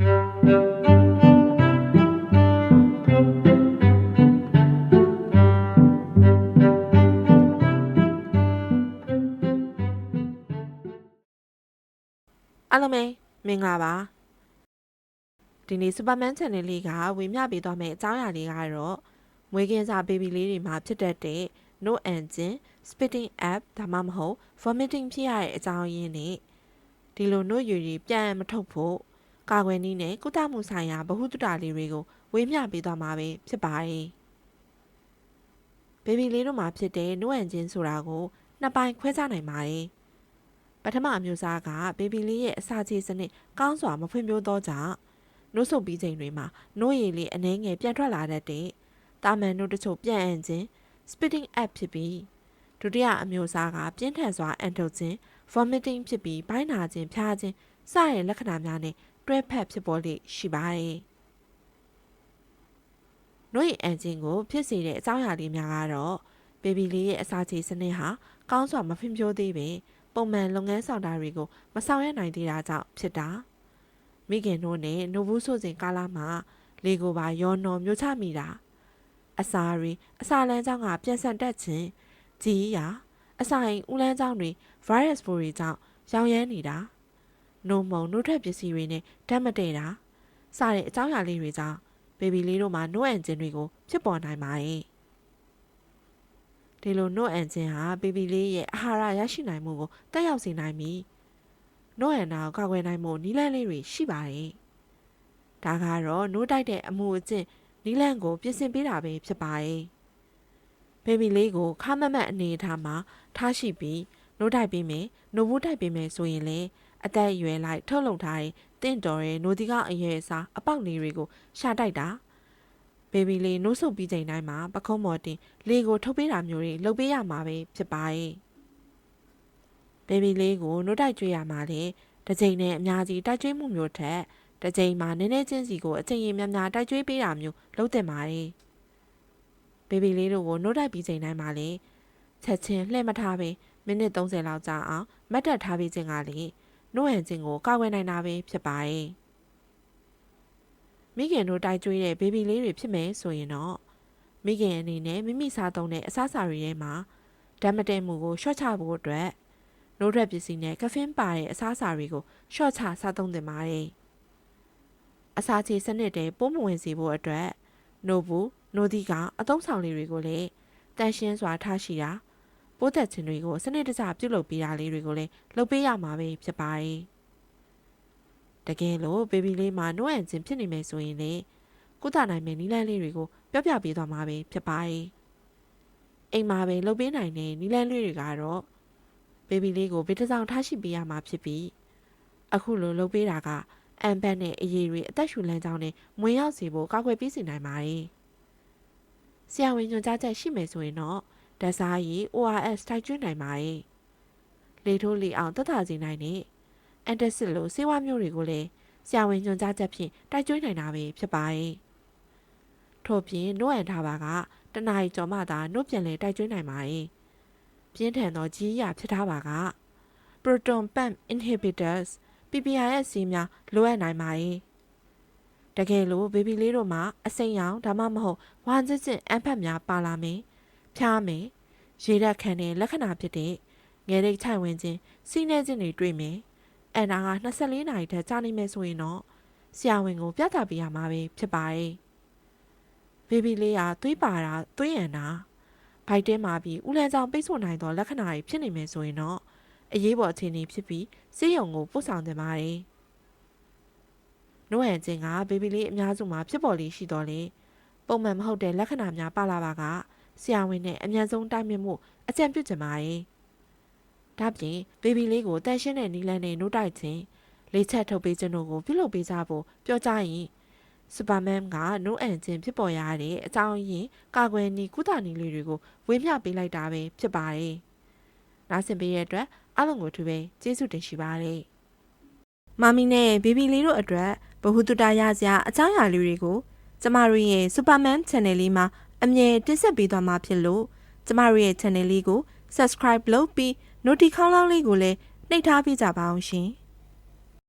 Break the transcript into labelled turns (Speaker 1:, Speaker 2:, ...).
Speaker 1: အားလုံးပဲမင်္ဂလာပါဒီနေ့ Superman Channel လေးကဝေမျှပေးသွားမယ့်အကြောင်းအရာလေးကတော့မွေးကင်းစား baby လေးတွေမှာဖြစ်တတ်တဲ့ no engine spitting up ဒါမှမဟုတ် vomiting ဖြစ်ရတဲ့အကြောင်းရင်းနဲ့ဒီလို no ယူရီပြန်မထုတ်ဖို့ ကာကွယ်နည်းနဲ့ကုသမှုဆိုင်ရာဗဟုသုတလေးတွေကိုဝေမျှပေးသွားမှာပဲဖြစ်ပါတယ် baby လေးတို့မှာဖြစ်တဲ့ no engine ဆိုတာကိုနှစ်ပိုင်းခွဲခြားနိုင်ပါတယ်ပထမအမျိုးအစားကဘေဘီလေးရဲ့အစာချေစနစ်ကောင်းစွာမဖွံ့ဖြိုးသောကြောင့်နှုတ်ဆုပ်ပြီးချိန်တွေမှာနှိုးရည်လေးအနှဲငယ်ပြန်ထွက်လာတတ်တဲ့တာမန်နှုတ်တချို့ပြန်အံ့ခြင်း spitting up ဖြစ်ပြီးဒုတိယအမျိုးအစားကပြင်းထန်စွာအန်ထုတ်ခြင်း vomiting ဖြစ်ပြီးဘိုင်းနာခြင်းဖျားခြင်းစတဲ့လက္ခဏာများနဲ့ တွဲဖက်ဖြစ်ပေါ်လေရှိပါတယ်။နှုတ်ရည်အန်ခြင်းကိုဖြစ်စေတဲ့အကြောင်းအရာလေးများကတော့ဘေဘီလေးရဲ့အစာချေစနစ်ဟာကောင်းစွာမဖွံ့ဖြိုးသေးပင်ပုံမှန်လုပ်ငန်းဆောင်တာတွေကိုမဆောင်ရွက်နိုင်သေးတာကြောင့်ဖြစ်တာမိခင်တို့နဲ့နိုဘူးဆိုစဉ်ကာလမှာလေကိုပါရောနော်မျိုးချမိတာအစာရီအစာလန်းကြောင်းကပြန်ဆန်တက်ခြင်းကြီးရာအစာရင်ဦးလန်းကြောင်းတွေ virus ပိုးတွေကြောင့်ရောင်ရမ်းနေတာ နှုံမုံနှုတ်ထွက်ပစ္စည်းတွေနဲ့ဓာတ်မတည့်တာစတဲ့အကြောင်းအရာလေးတွေကြောင့်ဘေဘီလေးတို့မှာနှုတ်အန်ခြင်းတွေကိုဖြစ်ပေါ်နိုင်ပါတယ်ဒီလိုနှုတ်အန်ခြင်းဟာဘေဘီလေးရဲ့အာဟာရရရှိနိုင်မှုကိုတက်ရောက်စေနိုင်ပြီးနှုတ်အန်တာကိုကာကွယ်နိုင်မှုနီးလန်းလေးတွေရှိပါတယ်။ဒါကတော့နှုတ်တိုက်တဲ့အမှုအကျင့်နီးလန်းကိုပြင်ဆင်ပေးတာပဲဖြစ်ပါတယ်။ဘေဘီလေးကိုခါမမတ်အနေအထားမှာထားရှိပြီးနှုတ်တိုက်ပေးမယ်နှုတ်ဘူးတိုက်ပေးမယ်ဆိုရင်လေ အသက်အရွယ်လိုက်ထုတ်လုပ်ထားတဲ့တင့်တော်ရဲ့နိုဒီကအရွယ်အစားအပေါက်နေတွေကိုရှာတိုက်တာ။ဘေဘီလေးနှုတ်ဆုပ်ပြီးချိန်တိုင်းမှာပခုံးမော်တင်လေကိုထုတ်ပေးတာမျိုးတွေလုပ်ပေးရမှာပဲဖြစ်ပါရဲ့ဘေဘီလေးကိုနှုတ်တိုက်ကျွေးရမှာလေတစ်ချိန်နဲ့အများကြီးတိုက်ကျွေးမှုမျိုးထက်တစ်ချိန်မှာနည်းနည်းချင်းစီကိုအချိန်ရင်များများတိုက်ကျွေးပေးတာမျိုးလုပ်တင်ပါရဲ့ဘေဘီလေးတို့ကိုနှုတ်တိုက်ပြီးချိန်တိုင်းမှာလေချက်ချင်းလှည့်မထားပဲမိနစ်30လောက်ကြာအောင်မတ်တက်ထားပြီးခြင်းကလေ နှုတ်ဟန်ခြင်းကိုကာဝယ်နိုင်တာပဲဖြစ်ပါရဲ့မိခင်တို့တိုက်ကျွေးတဲ့ဘေဘီလေးတွေဖြစ်မယ်ဆိုရင်တော့မိခင်အနေနဲ့မိမိစားသုံးတဲ့အစားအစာတွေထဲမှာဓာတ်မတည့်မှုကိုရှော့ချဖို့အတွက်နိုးရက်ပစ္စည်းနဲ့ကဖင်းပါတဲ့အစားအစာတွေကိုရှော့ချစားသုံးသင့်ပါတယ်။အစာချေစနစ်တွေပိုးမဝင်စေဖို့အတွက်နိုဘူးနိုဒီကအသုံးဆောင်လေးတွေကိုလည်းတန်ရှင်းစွာထားရှိတာ ပိုးသက်ခြင်းတွေကိုစနစ်တကျပြုလုပ်ပေးတာလေးတွေကိုလည်းလုပ်ပေးရမှာပဲဖြစ်ပါတယ်။တကယ်လို့ဘေဘီလေးမှာနှုတ်အန်ခြင်းဖြစ်နေမယ်ဆိုရင်လေကုသနိုင်မယ့်နည်းလမ်းလေးတွေကိုပြောပြပေးသွားမှာပဲဖြစ်ပါတယ်။အိမ်မှာပဲလုပ်ပေးနိုင်တဲ့နည်းလမ်းလေးတွေကတော့ဘေဘီလေးကိုဗီတဆောင်ထားရှိပေးရမှာဖြစ်ပြီးအခုလိုလုပ်ပေးတာကအန်ဘတ်နဲ့အရေးတွေအသက်ရှူလမ်းကြောင်းနဲ့မွေရောက်စေဖို့ကောက်ွယ်ပေးစီနိုင်ပါတယ်။ဆရာဝန်ညွှန်ကြားချက်ရှိမယ်ဆိုရင်တော့ ဓာတ်စားရည် ORS တိုက်ကျွေးနိုင်ပါတယ်။လေထိုးလေအောင်တက်တာစေနိုင်တဲ့အန်တက်စစ်လိုစေဝါမျိုးတွေကိုလည်းဆရာဝန်ညွှန်ကြားချက်ဖြင့်တိုက်ကျွေးနိုင်တာပဲဖြစ်ပါတယ်။ထို့ပြင်နှုတ်အန်ထားပါကတနအီကျော်မှသာနှုတ်ပြန်လဲတိုက်ကျွေးနိုင်ပါတယ်။ပြင်းထန်သောကြီးရဖြစ်ထားပါက proton pump inhibitors PPIS ဆေးများလိုအပ်နိုင်ပါတယ်။တကယ်လို့ဘေဘီလေးတို့မှာအစိမ်းရောင်ဒါမှမဟုတ်ဝါစစ်စစ်အန်ဖက်များပါလာမယ်။ ဖျားမယ်။ရေဓာတ်ခံတဲ့လက္ခဏာဖြစ်တဲ့ငယ်ရိတ်ချိုင်ဝင်ခြင်းစီးနှဲခြင်းတွေတွေ့မယ်။အန်နာက24နာရီထက်ကြာနေမယ်ဆိုရင်တော့ဆရာဝန်ကိုပြသပေးရမှာပဲဖြစ်ပါတယ်။ဘေဘီလေးကသွေးပါတာသွေးရန်တာဘိုက်တင်းမာပြီးဦးလန်းကြောင်ပိတ်ဆို့နိုင်သောလက္ခဏာတွေဖြစ်နေမယ်ဆိုရင်တော့အရေးပေါ်အခြေအနေဖြစ်ပြီးဆေးရုံကိုပို့ဆောင်တင်ပါတယ်။နိုးဟန်ချင်းကဘေဘီလေးအများစုမှာဖြစ်ပေါ်လေးရှိတော်လေပုံမှန်မဟုတ်တဲ့လက္ခဏာများပါလာပါက ဆရာဝန်နဲ့အမြန်ဆုံးတိုင်ပင်မှုအကြံပြုချင်ပါတယ်။ဒါပြင်ဘေဘီလေးကိုတန်ရှင်းတဲ့နီလန်နဲ့နှုတ်တိုက်ခြင်းလေးချက်ထုတ်ပေးခြင်းတို့ကိုပြုလုပ်ပေးကြဖို့ပြောကြရင်စူပါမန်ကနှုတ်အန်ခြင်းဖြစ်ပေါ်ရတဲ့အကြောင်းရင်းကာကွယ်နီကုသနီလေးတွေကိုဝေမျှပေးလိုက်တာပဲဖြစ်ပါတယ်။နားဆင်ပေးရတဲ့အတွက်အားလုံးကိုသူပဲကျေးဇူးတင်ရှိပါတယ်။မမီနဲ့ဘေဘီလေးတို့အတွက်ဘ ഹു တုတရစရာအကြောင်းအရာလေးတွေကိုကျမတို့ရဲ့ Superman Channel လေးမှာ အမြဲတင်ဆက်ပေးသွားမှာဖြစ်လို့ကျမတို့ရဲ့ channel လေးကို subscribe လုပ်ပြီး notification ခေါင်းလောင်းလေးကိုလည်းနှိပ်ထားပေးကြပါအောင်ရှင်။